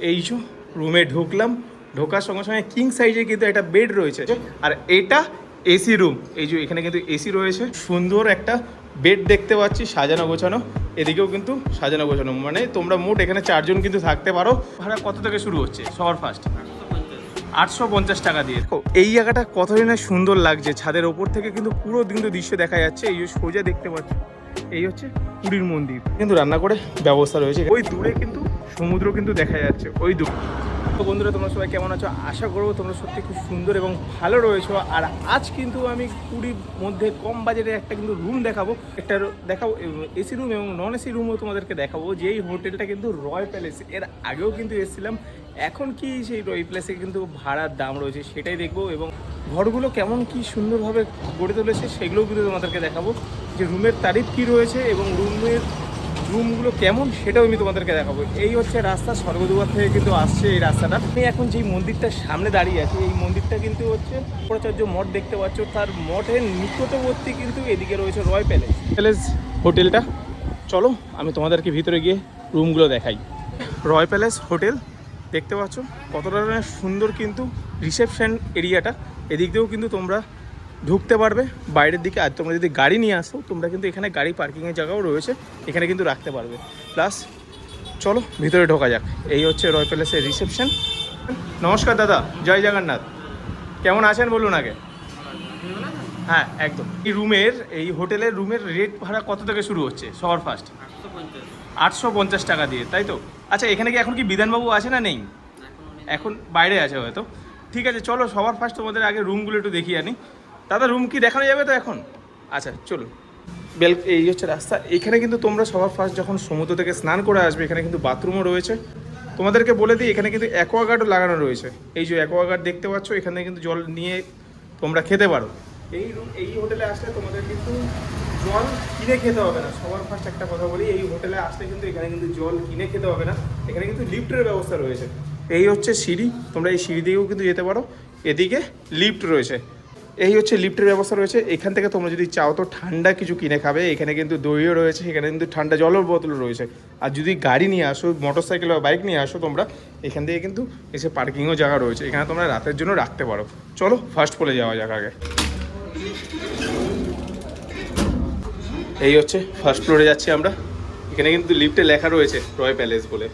এই যে রুমে ঢুকলাম, ঢোকার সঙ্গে সঙ্গে কিং সাইজে কিন্তু একটা বেড রয়েছে। আর এটা এসি রুম এই যে এখানে কিন্তু এসি রয়েছে। সুন্দর একটা বেড দেখতে পাচ্ছি, সাজানো গোছানো। এদিকেও কিন্তু সাজানো গোছানো। মানে তোমরা মোট এখানে চারজন কিন্তু থাকতে পারো। ভাড়া কত থেকে শুরু হচ্ছে? সবার ফার্স্ট আটশো পঞ্চাশ টাকা দিয়ে। এই জায়গাটা কতই না সুন্দর লাগছে। ছাদের ওপর থেকে কিন্তু পুরো কিন্তু দৃশ্য দেখা যাচ্ছে। এই সোজা দেখতে পাচ্ছ। এই হচ্ছে পুরীর মন্দির। কিন্তু রান্না করে ব্যবস্থা রয়েছে। ওই দূরে কিন্তু সমুদ্র কিন্তু দেখা যাচ্ছে ওই দূরে। তো বন্ধুরা তোমরা সবাই কেমন আছো? আশা করব তোমরা সত্যি খুব সুন্দর এবং ভালো রয়েছো। আর আজ কিন্তু আমি পুরীর মধ্যে কম বাজেটে একটা কিন্তু রুম দেখাবো। একটা দেখাবো এসি রুম এবং নন এসি রুমও তোমাদেরকে দেখাবো। যেই হোটেলটা কিন্তু রয় প্যালেস এর আগেও কিন্তু এসেছিলাম। এখন কি সেই রয় প্যালেসে কিন্তু ভাড়ার দাম রয়েছে সেটাই দেখব এবং ঘরগুলো কেমন কি সুন্দরভাবে গড়ে তুলেছে সেগুলোও কিন্তু তোমাদেরকে দেখাবো। যে রুমের তারিফ কী রয়েছে এবং রুমের রুমগুলো কেমন সেটাও আমি তোমাদেরকে দেখাবো। এই হচ্ছে রাস্তা, স্বর্গদুয়ার থেকে কিন্তু আসছে এই রাস্তাটা। আমি এখন যেই মন্দিরটার সামনে দাঁড়িয়ে আছি, এই মন্দিরটা কিন্তু হচ্ছে শঙ্করাচার্য মঠ দেখতে পাচ্ছ। তার মঠের নিকটবর্তী কিন্তু এদিকে রয়েছে রয় প্যালেস। প্যালেস হোটেলটা। চলো, আমি তোমাদেরকে ভিতরে গিয়ে রুমগুলো দেখাই। রয় প্যালেস হোটেল, দেখতে পাচ্ছ। কতটা সুন্দর কিন্তু রিসেপশন এরিয়াটা। এদিক দিয়েও কিন্তু তোমরা ঢুকতে পারবে বাইরের দিকে আর তোমরা যদি গাড়ি নিয়ে আসো তোমরা কিন্তু এখানে গাড়ি পার্কিংয়ের জায়গাও রয়েছে এখানে কিন্তু রাখতে পারবে। প্লাস চলো ভিতরে ঢোকা যাক। এই হচ্ছে রয় প্যালেসের রিসেপশন নমস্কার দাদা জয় জগন্নাথ। কেমন আছেন বলুন আগে? হ্যাঁ একদম। এই রুমের এই হোটেলের রুমের রেট ভাড়া কত থেকে শুরু হচ্ছে? সবার ফার্স্ট আটশো পঞ্চাশ টাকা দিয়ে তাই তো? আচ্ছা এখানে কি এখন কি বিধানবাবু আছে না নেই? এখন বাইরে আছে হয়তো। ঠিক আছে চলো সবার ফার্স্ট তোমাদের আগে রুমগুলো একটু দেখিয়ে আনি। দাদা রুম কি দেখানো যাবে তো এখন? আচ্ছা চলুন। বেল, এই হচ্ছে রাস্তা। এখানে কিন্তু তোমরা সবার ফার্স্ট যখন সমুদ্র থেকে স্নান করে আসবে, এখানে কিন্তু বাথরুমও রয়েছে। তোমাদেরকে বলে দিই, এখানে কিন্তু অ্যাকোয়াগার্ডও লাগানো রয়েছে। এই যে অ্যাকোয়াগার্ড দেখতে পাচ্ছ, এখানে কিন্তু জল নিয়ে তোমরা খেতে পারো। এই রুম এই হোটেলে আসলে তোমাদের কিন্তু জল কিনে খেতে হবে না। সবার ফার্স্ট একটা কথা বলি, এই হোটেলে আসলে কিন্তু এখানে কিন্তু জল কিনে খেতে হবে না। এখানে কিন্তু লিফটের ব্যবস্থা রয়েছে। এই হচ্ছে সিঁড়ি। তোমরা এই সিঁড়ি দিয়েও কিন্তু যেতে পারো। এদিকে লিফট রয়েছে। এই হচ্ছে লিফটের ব্যবস্থা রয়েছে। এখান থেকে তোমরা যদি চাও তো ঠান্ডা কিছু কিনে খাবে। এখানে কিন্তু দইও রয়েছে, এখানে কিন্তু ঠান্ডা জলের বোতল রয়েছে। আর যদি গাড়ি নিয়ে আসো মোটর সাইকেল বা বাইক নিয়ে আসো তোমরা, এখান থেকে কিন্তু এসে পার্কিংও জায়গা রয়েছে। এখানে তোমরা রাতের জন্য রাখতে পারো। চলো ফার্স্ট ফ্লোরে যাওয়া যাক আগে। এই হচ্ছে ফার্স্ট ফ্লোরে যাচ্ছি আমরা। এখানে কিন্তু লিফটে লেখা রয়েছে রয় প্যালেস বলে।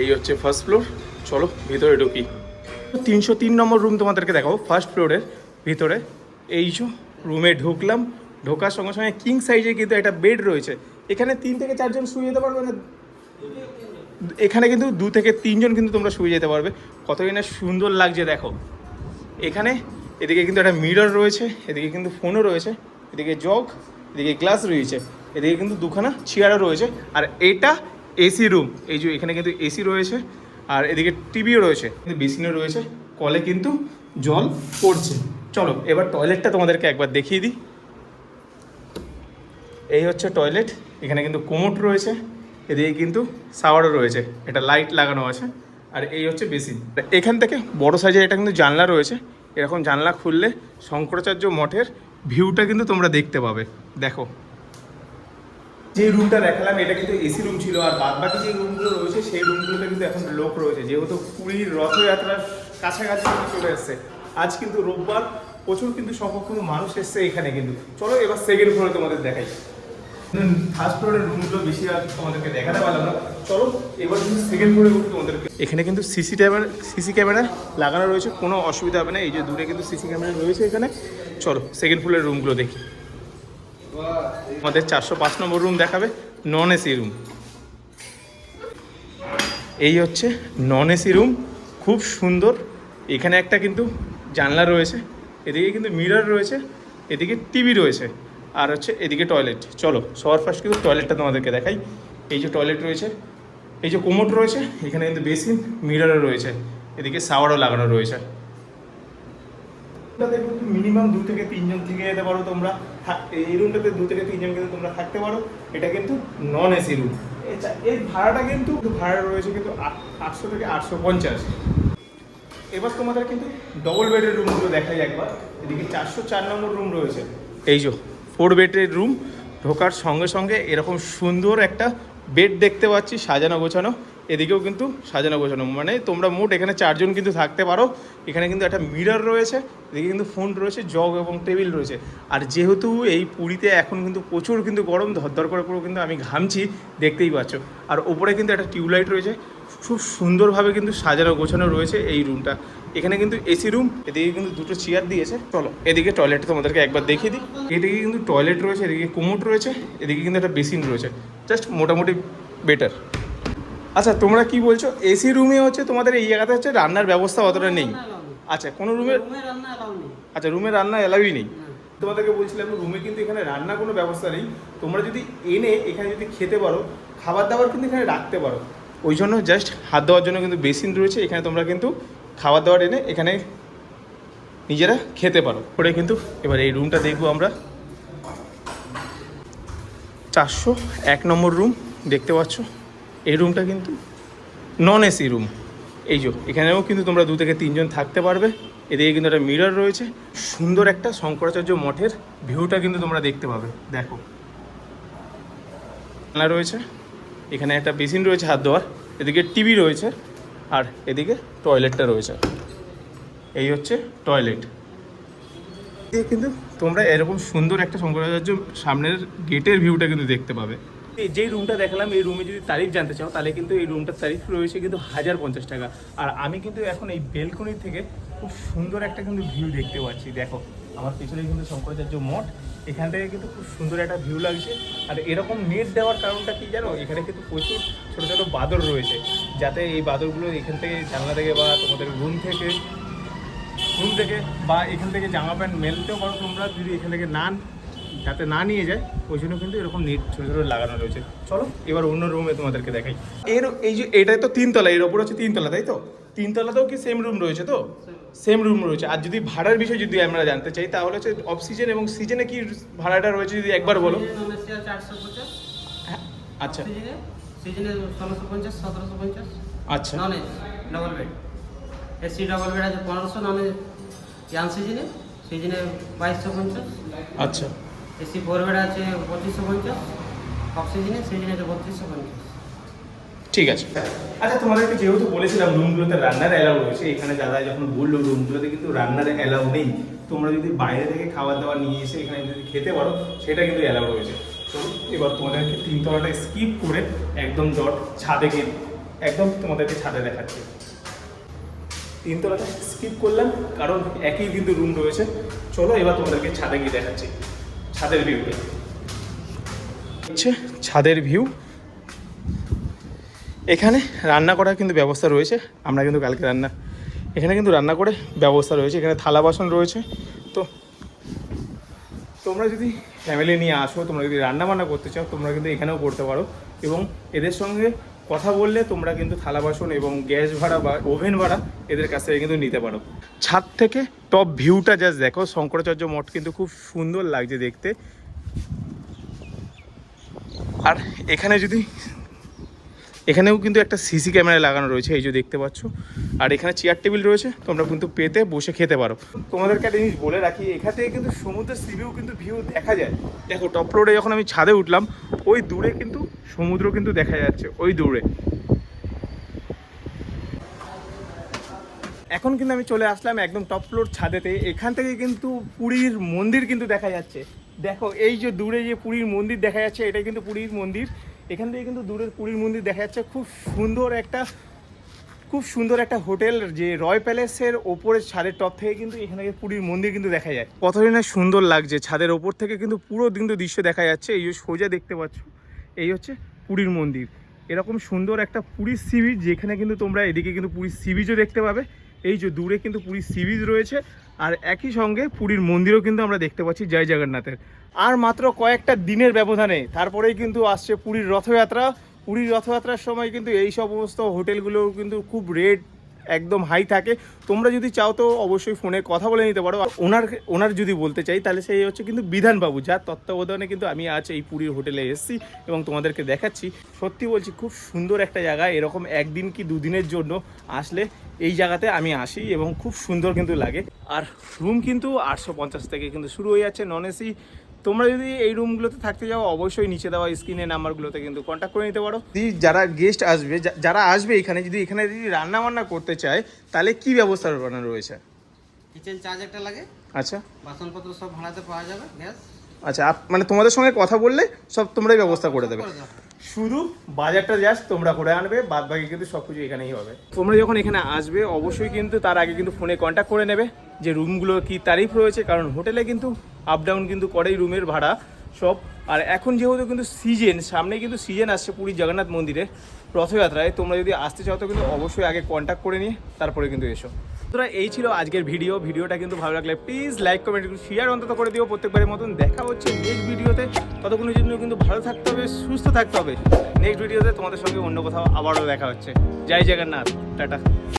এই হচ্ছে ফার্স্ট ফ্লোর চলো, ভিতরে ঢুকি। তিনশো তিন নম্বর রুম তোমাদেরকে দেখাবো। ফার্স্ট ফ্লোরের ভিতরে। এই যে রুমে ঢুকলাম। ঢোকার সঙ্গে সঙ্গে কিং সাইজে কিন্তু একটা বেড রয়েছে। এখানে তিন থেকে চারজন শুয়ে যেতে পারবে না? এখানে কিন্তু দু থেকে তিনজন কিন্তু তোমরা শুয়ে যেতে পারবে। কতই না সুন্দর লাগছে, দেখো। এখানে এদিকে কিন্তু একটা মিরর রয়েছে। এদিকে কিন্তু ফোনও রয়েছে। এদিকে জগ এদিকে গ্লাস রয়েছে। এদিকে কিন্তু দুখানা চেয়ারও রয়েছে। আর এটা এসি রুম এই যে এখানে কিন্তু এসি রয়েছে। আর এদিকে টিভিও রয়েছে। বেসিনও রয়েছে, কলে কিন্তু জল পড়ছে। চলো, এবার টয়লেটটা তোমাদেরকে একবার দেখিয়ে দিই। এই হচ্ছে টয়লেট, এখানে কিন্তু কোমোট রয়েছে, এদিকে কিন্তু শাওয়ারও রয়েছে, এটা লাইট লাগানো আছে, আর এই হচ্ছে বেসিন। এখান থেকে বড় সাইজের এটা কিন্তু জানলা রয়েছে, এরকম জানলা খুললে শঙ্করাচার্য মঠের ভিউটা কিন্তু তোমরা দেখতে পাবে। দেখো যে রুমটা দেখালাম, এটা কিন্তু এসি রুম ছিল আর বাদ বাকি যে রুমগুলো রয়েছে, সেই রুমগুলোতে কিন্তু এখন লোক রয়েছে। যেহেতু পুরীর রথযাত্রার কাছাকাছি চলে এসছে। আজ কিন্তু রোববার, প্রচুর কিন্তু সংখ্যক কিন্তু মানুষ এসছে এখানে কিন্তু। চলো এবার সেকেন্ড ফ্লোরে তোমাদের দেখাই। ফার্স্ট ফ্লোরের রুমগুলো বেশি আর তোমাদেরকে দেখাতে পারলাম না। চলো এবার কিন্তু সেকেন্ড ফ্লোরে উঠে তোমাদেরকে। এখানে কিন্তু সিসি ক্যামেরা সিসি ক্যামেরা লাগানো রয়েছে, কোনো অসুবিধা হবে না। এই যে দূরে কিন্তু সিসি ক্যামেরা রয়েছে এখানে। চলো সেকেন্ড ফ্লোরের রুমগুলো দেখি। আমাদের চারশো পাঁচ নম্বর রুম দেখাবে নন এসি রুম এই হচ্ছে নন এসি রুম খুব সুন্দর। এখানে একটা কিন্তু জানলা রয়েছে, এদিকে কিন্তু মিরর রয়েছে, এদিকে টিভি রয়েছে, আর হচ্ছে এদিকে টয়লেট চলো, সবার ফার্স্ট কিন্তু টয়লেটটা তোমাদেরকে দেখাই। এই যে টয়লেট রয়েছে, এই যে কোমোট রয়েছে, এখানে কিন্তু বেসিন মিররও রয়েছে, এদিকে শাওয়ারও লাগানো রয়েছে। মিনিমাম দু থেকে তিনজন থেকে যেতে পারো তোমরা। থা- এই রুমটাতে দু থেকে তিনজন কিন্তু তোমরা থাকতে পারো। এটা কিন্তু নন এসি রুম এই ভাড়াটা কিন্তু ভাড়া রয়েছে কিন্তু আটশো থেকে আটশো পঞ্চাশ। এবার তোমাদের কিন্তু ডবল বেডের রুমগুলো দেখাই একবার। এদিকে চারশো চার নম্বর রুম রয়েছে। এই যে ফোর বেডের রুম ঢোকার সঙ্গে সঙ্গে এরকম সুন্দর একটা বেড দেখতে পাচ্ছি, সাজানো গোছানো। এদিকেও কিন্তু সাজানো গোছানো। মানে তোমরা মোট এখানে চারজন কিন্তু থাকতে পারো। এখানে কিন্তু একটা মিরর রয়েছে, এদিকে কিন্তু ফোন রয়েছে, জগ এবং টেবিল রয়েছে। আর যেহেতু এই পুরীতে এখন কিন্তু প্রচুর কিন্তু গরম, ধরধর করে পুরো কিন্তু আমি ঘামছি, দেখতেই পাচ্ছ। আর ওপরে কিন্তু একটা টিউবলাইট রয়েছে, খুব সুন্দরভাবে কিন্তু সাজানো গোছানো রয়েছে এই রুমটা। এখানে কিন্তু এসি রুম, এদিকে কিন্তু দুটো চেয়ার দিয়েছে। চলো, এদিকে টয়লেট তোমাদেরকে একবার দেখিয়ে দিই। এদিকে কিন্তু টয়লেট রয়েছে, এদিকে কোমোট রয়েছে, এদিকে কিন্তু একটা বেসিন রয়েছে। জাস্ট মোটামুটি বেটার। আচ্ছা তোমরা কি বলছো? এসি রুমে হচ্ছে তোমাদের এই জায়গাতে হচ্ছে রান্নার ব্যবস্থা অতটা নেই। আচ্ছা কোনো রুমে আচ্ছা রুমে রান্না এলাউই নেই। তোমাদেরকে বলছিলাম রুমে কিন্তু এখানে রান্না কোনো ব্যবস্থা নেই। তোমরা যদি এনে এখানে যদি খেতে পারো খাবার দাবার কিন্তু এখানে রাখতে পারো। ওই জন্য জাস্ট হাত দেওয়ার জন্য কিন্তু বেসিন রয়েছে এখানে তোমরা কিন্তু খাবার দাবার এনে এখানে নিজেরা খেতে পারো। করে কিন্তু এবার এই রুমটা দেখব আমরা। চারশো এক নম্বর রুম দেখতে পাচ্ছ? এই রুমটা কিন্তু নন এসি রুম এই যে, এখানেও কিন্তু তোমরা দু থেকে তিনজন থাকতে পারবে। এদিকে কিন্তু একটা মিরর রয়েছে। সুন্দর একটা শঙ্করাচার্য মঠের ভিউটা কিন্তু তোমরা দেখতে পাবে। দেখো। রয়েছে। এখানে একটা বেসিন রয়েছে হাত ধোয়ার। এদিকে টিভি রয়েছে। আর এদিকে টয়লেটটা রয়েছে। এই হচ্ছে টয়লেট কিন্তু তোমরা এরকম সুন্দর একটা শঙ্করাচার্য সামনের গেটের ভিউটা কিন্তু দেখতে পাবে। যেই রুমটা দেখালাম, এই রুমে যদি তারিফ জানতে চাও, তাহলে কিন্তু এই রুমটার তারিফ রয়েছে কিন্তু হাজার পঞ্চাশ টাকা। আর আমি কিন্তু এখন এই বেলকনি থেকে খুব সুন্দর একটা কিন্তু ভিউ দেখতে পাচ্ছি। দেখো, আমার পিছনে কিন্তু শঙ্করাচার্য মঠ, এখান থেকে কিন্তু খুব সুন্দর একটা ভিউ লাগছে। আর এরকম নেট দেওয়ার কারণটা কি জানো? এখানে কিন্তু প্রচুর ছোটো ছোটো বাদর রয়েছে। যাতে এই বাদরগুলো এখান থেকে জানলা থেকে বা তোমাদের রুম থেকে রুম থেকে বা এখান থেকে জামা প্যান্ট মেলতেও পারো তোমরা। যদি এখান থেকে না যাতে না নিয়ে যায় ওই জন্য কিন্তু এরকম নেট ছোটো ছোটো লাগানো রয়েছে। চলো এবার অন্য রুমে তোমাদেরকে দেখাই। এর এই যে এটাই তো তিনতলা এর ওপর হচ্ছে তিনতলা তাই তো? তিনতলাতেও কি সেম রুম রয়েছে তো? সেম রুম রয়েছে। আর যদি ভাড়ার বিষয়ে যদি আমরা জানতে চাই তাহলে হচ্ছে অফ সিজন এবং সিজনে কি ভাড়াটা রয়েছে যদি একবার বলো? হ্যাঁ, আচ্ছা। সিজনে সিজনে ষোলোশো পঞ্চাশ সতেরোশো পঞ্চাশ। আচ্ছা। Non double bed AC double bed আছে পনেরোশো নন ইয়ান সিজনে সিজনে বাইশশো পঞ্চাশ। আচ্ছা। এসি ফোর বেড আছে পঁচিশশো পঞ্চাশ অফ সিজনে সিজনে আছে বত্রিশশো পঞ্চাশ। ঠিক আছে। আচ্ছা তোমাদেরকে যেহেতু বলেছিলাম রুমগুলোতে রান্নার অ্যালাউ রয়েছে এখানে দাদা যখন বলল রুমগুলোতে কিন্তু রান্নার অ্যালাউ নেই তোমরা যদি বাইরে থেকে খাবার দাবার নিয়ে এসে এখানে যদি খেতে পারো সেটা কিন্তু অ্যালাউ রয়েছে। তো এবার তোমাদেরকে তিনতলাটা স্কিপ করে একদম ডট ছাদে গিয়ে একদম তোমাদেরকে ছাদে দেখাচ্ছি। তিনতলাটা স্কিপ করলাম কারণ একই কিন্তু রুম রয়েছে। চলো এবার তোমাদেরকে ছাদে গিয়ে দেখাচ্ছি। ছাদের ভিউটা হচ্ছে ছাদের ভিউ এখানে রান্না করার কিন্তু ব্যবস্থা রয়েছে। আমরা কিন্তু কালকে রান্না এখানে কিন্তু রান্না করে ব্যবস্থা রয়েছে। এখানে থালা বাসন রয়েছে। তো তোমরা যদি ফ্যামিলি নিয়ে আসো, তোমরা যদি রান্না বান্না করতে চাও, তোমরা কিন্তু এখানেও করতে পারো। এবং এদের সঙ্গে কথা বললে তোমরা কিন্তু থালা বাসন এবং গ্যাস ভাড়া বা ওভেন ভাড়া এদের কাছ থেকে কিন্তু নিতে পারো। ছাদ থেকে টপ ভিউটা জাস্ট দেখো, শঙ্করাচার্য মঠ কিন্তু খুব সুন্দর লাগছে দেখতে। আর এখানে যদি, এখানেও কিন্তু একটা সিসি ক্যামেরা লাগানো রয়েছে, এই যে দেখতে পাচ্ছ। আর এখানে চেয়ার টেবিল রয়েছে, তোমরা কিন্তু পেতে, বসে খেতে পারো। তোমাদেরকে একটা জিনিস বলে রাখি, এখান থেকে কিন্তু সমুদ্রের সিভিউ কিন্তু ভিউ দেখা যায়। দেখো টপ ফ্লোরে যখন আমি ছাদে উঠলাম ওই দূরে কিন্তু সমুদ্র কিন্তু দেখা যাচ্ছে, ওই দূরে। এখন কিন্তু আমি চলে আসলাম একদম টপ ফ্লোর ছাদেতে, এখান থেকে কিন্তু পুরীর মন্দির কিন্তু দেখা যাচ্ছে। দেখো, এই যে দূরে যে পুরীর মন্দির দেখা যাচ্ছে, এটাই কিন্তু পুরীর মন্দির। এখান থেকে কিন্তু দূরের পুরীর মন্দির দেখা যাচ্ছে, খুব সুন্দর একটা খুব সুন্দর একটা হোটেল যে রয় প্যালেসের ওপরের ছাদের টপ থেকে কিন্তু এখানে পুরীর মন্দির কিন্তু দেখা যায়। কতদিন না সুন্দর লাগছে, ছাদের ওপর থেকে কিন্তু পুরো কিন্তু দৃশ্য দেখা যাচ্ছে, এই যে সোজা দেখতে পাচ্ছ, এই হচ্ছে পুরীর মন্দির। এরকম সুন্দর একটা পুরীর সি বিচ যেখানে কিন্তু তোমরা এদিকে কিন্তু পুরীর সি বিচও দেখতে পাবে, এই যে দূরে কিন্তু পুরীর সি বিচ রয়েছে, আর একই সঙ্গে পুরীর মন্দিরও কিন্তু আমরা দেখতে পাচ্ছি জয় জগন্নাথের। আর মাত্র কয়েকটা দিনের ব্যবধানে, তারপরেই কিন্তু আসছে পুরীর রথযাত্রা পুরীর রথযাত্রার সময় কিন্তু এই সমস্ত হোটেলগুলো কিন্তু খুব রেট একদম হাই থাকে। তোমরা যদি চাও তো অবশ্যই ফোনে কথা বলে নিতে পারো। ওনার ওনার যদি বলতে চাই, তাহলে সেই হচ্ছে কিন্তু বিধানবাবু, যার তত্ত্বাবধানে কিন্তু আমি আজ এই পুরীর হোটেলে এসেছি এবং তোমাদেরকে দেখাচ্ছি। সত্যি বলছি, খুব সুন্দর একটা জায়গা, এরকম একদিন কি দুদিনের জন্য আসলে এই জায়গাতে আমি আসি এবং খুব সুন্দর কিন্তু লাগে। আর রুম কিন্তু আটশো পঞ্চাশ থেকে কিন্তু শুরু হয়ে যাচ্ছে। নন এসি তোমরা যদি এই রুমগুলোতে থাকতে যাও অবশ্যই নিচে দেওয়া স্ক্রিনের নাম্বারগুলোতে কিন্তু কন্ট্যাক্ট করে নিতে পারো। যদি যারা গেস্ট আসবে যারা আসবে এখানে যদি এখানে যদি রান্না বান্না করতে চায় তাহলে কি ব্যবস্থা রয়েছে? কিচেন চার্জ একটা লাগে। আচ্ছা। বাসনপত্র সব ভাড়াতে পাওয়া যাবে গ্যাস আচ্ছা আপ- মানে তোমাদের সঙ্গে কথা বললে সব তোমরাই ব্যবস্থা করে দেবে। শুধু বাজারটা জাস্ট তোমরা করে আনবে বাদ বাকি কিন্তু সব কিছু এখানেই হবে। তোমরা যখন এখানে আসবে অবশ্যই কিন্তু তার আগে কিন্তু ফোনে কন্ট্যাক্ট করে নেবে যে রুমগুলো কি তারিফ রয়েছে কারণ হোটেলে কিন্তু আপ ডাউন কিন্তু করেই রুমের ভাড়া সব। আর এখন যেহেতু কিন্তু সিজন সামনে কিন্তু সিজন আসছে পুরী জগন্নাথ মন্দিরে, রথযাত্রায়। তোমরা যদি আসতে চাও তো কিন্তু অবশ্যই আগে কন্ট্যাক্ট করে নিয়ে তারপরে কিন্তু এসো। তোরা এই ছিল আজকের ভিডিও ভিডিওটা কিন্তু ভালো লাগলে প্লিজ লাইক কমেন্ট শেয়ার অন্তত করে দিও। প্রত্যেকবারের মতন দেখা হচ্ছে নেক্সট ভিডিওতে ততক্ষণের জন্য কিন্তু ভালো থাকতে হবে, সুস্থ থাকতে হবে। নেক্সট ভিডিওতে তোমাদের সঙ্গে অন্য কোথাও আবারও দেখা হচ্ছে। জয় জগন্নাথ। টাটা।